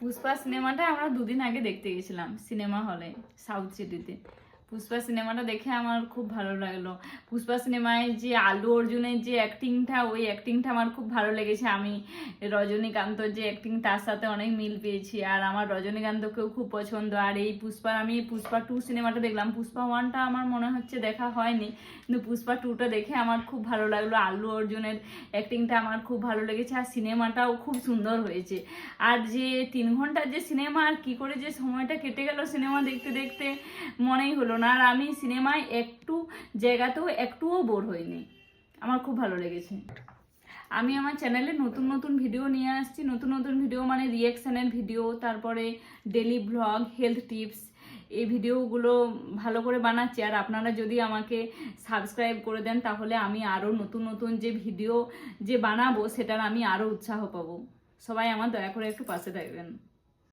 পুষ্পা সিনেমাটা আমরা দুদিন আগে দেখতে গেছিলাম সিনেমা হলে সাউথ সিটিতে। পুষ্পা সিনেমাটা দেখে আমার খুব ভালো লাগল। পুষ্পা সিনেমায় যে আলু অর্জুনের যে অ্যাক্টিংটা ওই অ্যাক্টিংটা আমার খুব ভালো লেগেছে। আমি রজনীকান্তর যে অ্যাক্টিং তার সাথে অনেক মিল পেয়েছি। আর আমার রজনীকান্তকেও খুব পছন্দ। আর এই পুষ্পা আমি পুষ্পা টু সিনেমাটা দেখলাম। পুষ্পা ওয়ানটা আমার মনে হচ্ছে দেখা হয়নি। কিন্তু পুষ্পা টুটা দেখে আমার খুব ভালো লাগল। আলু অর্জুনের অ্যাক্টিংটা আমার খুব ভালো লেগেছে। আর সিনেমাটাও খুব সুন্দর হয়েছে। আর যে তিন ঘণ্টার যে সিনেমা, আর কী করে যে সময়টা কেটে গেল সিনেমা দেখতে দেখতে, মনেই হলো না আর আমি সিনেমায় একটু জায়গাতেও একটুও বোর হইনি। আমার খুব ভালো লেগেছে। আমি আমার চ্যানেলে নতুন নতুন ভিডিও নিয়ে আসছি। নতুন নতুন ভিডিও মানে রিয়াকশানের ভিডিও, তারপরে ডেলি ব্লগ হেলথ টিপস এই ভিডিওগুলো ভালো করে বানাচ্ছি। আর আপনারা যদি আমাকে সাবস্ক্রাইব করে দেন, তাহলে আমি আরও নতুন নতুন যে ভিডিও যে বানাবো, সেটার আমি আরও উৎসাহ পাবো। সবাই আমার দয়া করে একটু পাশে থাকবেন।